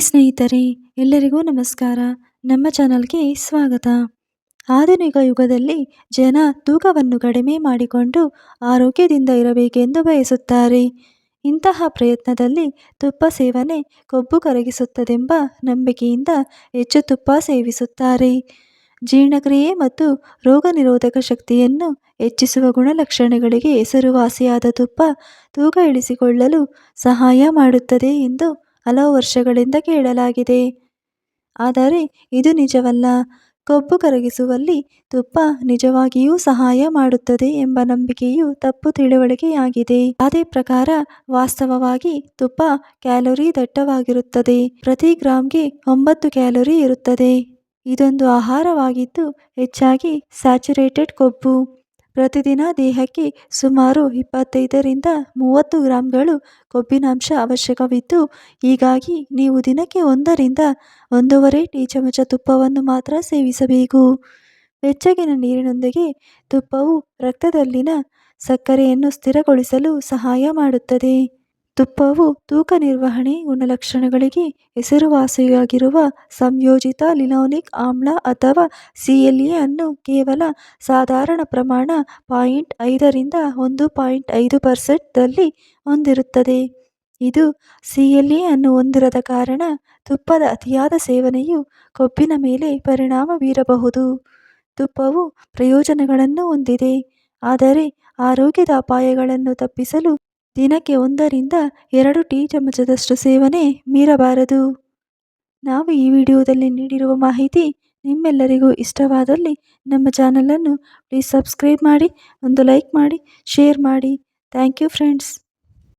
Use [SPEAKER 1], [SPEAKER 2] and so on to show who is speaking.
[SPEAKER 1] ಸ್ನೇಹಿತರೆ, ಎಲ್ಲರಿಗೂ ನಮಸ್ಕಾರ. ನಮ್ಮ ಚಾನಲ್ಗೆ ಸ್ವಾಗತ. ಆಧುನಿಕ ಯುಗದಲ್ಲಿ ಜನ ತೂಕವನ್ನು ಕಡಿಮೆ ಮಾಡಿಕೊಂಡು ಆರೋಗ್ಯದಿಂದ ಇರಬೇಕೆಂದು ಬಯಸುತ್ತಾರೆ. ಇಂತಹ ಪ್ರಯತ್ನದಲ್ಲಿ ತುಪ್ಪ ಸೇವನೆ ಕೊಬ್ಬು ಕರಗಿಸುತ್ತದೆಂಬ ನಂಬಿಕೆಯಿಂದ ಹೆಚ್ಚು ತುಪ್ಪ ಸೇವಿಸುತ್ತಾರೆ. ಜೀರ್ಣಕ್ರಿಯೆ ಮತ್ತು ರೋಗ ನಿರೋಧಕ ಶಕ್ತಿಯನ್ನು ಹೆಚ್ಚಿಸುವ ಗುಣಲಕ್ಷಣಗಳಿಗೆ ಹೆಸರುವಾಸಿಯಾದ ತುಪ್ಪ ತೂಕ ಇಳಿಸಿಕೊಳ್ಳಲು ಸಹಾಯ ಮಾಡುತ್ತದೆ ಎಂದು ಹಲವು ವರ್ಷಗಳಿಂದ ಕೇಳಲಾಗಿದೆ. ಆದರೆ ಇದು ನಿಜವಲ್ಲ. ಕೊಬ್ಬು ಕರಗಿಸುವಲ್ಲಿ ತುಪ್ಪ ನಿಜವಾಗಿಯೂ ಸಹಾಯ ಮಾಡುತ್ತದೆ ಎಂಬ ನಂಬಿಕೆಯು ತಪ್ಪು ತಿಳುವಳಿಕೆಯಾಗಿದೆ. ಅದೇ ಪ್ರಕಾರ ವಾಸ್ತವವಾಗಿ ತುಪ್ಪ ಕ್ಯಾಲೋರಿ ದಟ್ಟವಾಗಿರುತ್ತದೆ. ಪ್ರತಿ ಗ್ರಾಂಗೆ ಒಂಬತ್ತು ಕ್ಯಾಲೋರಿ ಇರುತ್ತದೆ. ಇದೊಂದು ಆಹಾರವಾಗಿದ್ದು ಹೆಚ್ಚಾಗಿ ಸ್ಯಾಚುರೇಟೆಡ್ ಕೊಬ್ಬು. ಪ್ರತಿದಿನ ದೇಹಕ್ಕೆ ಸುಮಾರು ಇಪ್ಪತ್ತೈದರಿಂದ ಮೂವತ್ತು ಗ್ರಾಂಗಳು ಕೊಬ್ಬಿನಾಂಶ ಅವಶ್ಯಕವಿದ್ದು ಹೀಗಾಗಿ ನೀವು ದಿನಕ್ಕೆ ಒಂದರಿಂದ ಒಂದೂವರೆ ಟೀ ಚಮಚ ತುಪ್ಪವನ್ನು ಮಾತ್ರ ಸೇವಿಸಬೇಕು. ಬೆಚ್ಚಗಿನ ನೀರಿನೊಂದಿಗೆ ತುಪ್ಪವು ರಕ್ತದಲ್ಲಿನ ಸಕ್ಕರೆಯನ್ನು ಸ್ಥಿರಗೊಳಿಸಲು ಸಹಾಯ ಮಾಡುತ್ತದೆ. ತುಪ್ಪವು ತೂಕ ನಿರ್ವಹಣೆ, ಗುಣಲಕ್ಷಣಗಳಿಗೆ ಹೆಸರುವಾಸಿಯಾಗಿರುವ ಸಂಯೋಜಿತ ಲಿನೋನಿಕ್ ಆಮ್ಲ ಅಥವಾ ಸಿಎಲ್ಎ ಅನ್ನು ಕೇವಲ ಸಾಧಾರಣ ಪ್ರಮಾಣ ಪಾಯಿಂಟ್ ಐದರಿಂದ ಒಂದು ಪಾಯಿಂಟ್ ಐದು ಪರ್ಸೆಂಟ್ದಲ್ಲಿ ಹೊಂದಿರುತ್ತದೆ. ಇದು ಸಿಎಲ್ಎ ಅನ್ನು ಹೊಂದಿರದ ಕಾರಣ ತುಪ್ಪದ ಅತಿಯಾದ ಸೇವನೆಯು ಕೊಬ್ಬಿನ ಮೇಲೆ ಪರಿಣಾಮ ಬೀರಬಹುದು. ತುಪ್ಪವು ಪ್ರಯೋಜನಗಳನ್ನು ಹೊಂದಿದೆ, ಆದರೆ ಆರೋಗ್ಯದ ಅಪಾಯಗಳನ್ನು ತಪ್ಪಿಸಲು ದಿನಕ್ಕೆ ಒಂದರಿಂದ ಎರಡು ಟೀ ಚಮಚದಷ್ಟು ಸೇವನೆ ಮೀರಬಾರದು. ನಾವು ಈ ವಿಡಿಯೋದಲ್ಲಿ ನೀಡಿರುವ ಮಾಹಿತಿ ನಿಮ್ಮೆಲ್ಲರಿಗೂ ಇಷ್ಟವಾದಲ್ಲಿ ನಮ್ಮ ಚಾನಲನ್ನು ಪ್ಲೀಸ್ ಸಬ್ಸ್ಕ್ರೈಬ್ ಮಾಡಿ, ಒಂದು ಲೈಕ್ ಮಾಡಿ, ಶೇರ್ ಮಾಡಿ. Thank you friends.